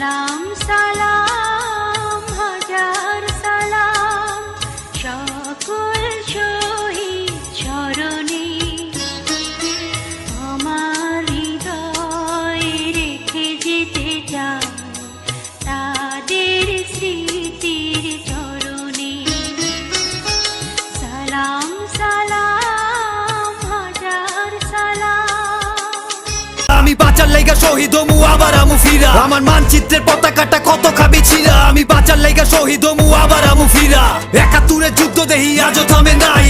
啦 আমি বাঁচার লাইগা শহীদ মু আবার আমু ফিরা। আমার মানচিত্রের পতাকাটা কত খাবি ছিরা আমি বাঁচার লাইগা শহীদ মু আবার আমু ফিরা। একাত্তরের যুদ্ধ দেহি, আজও থামে নাই।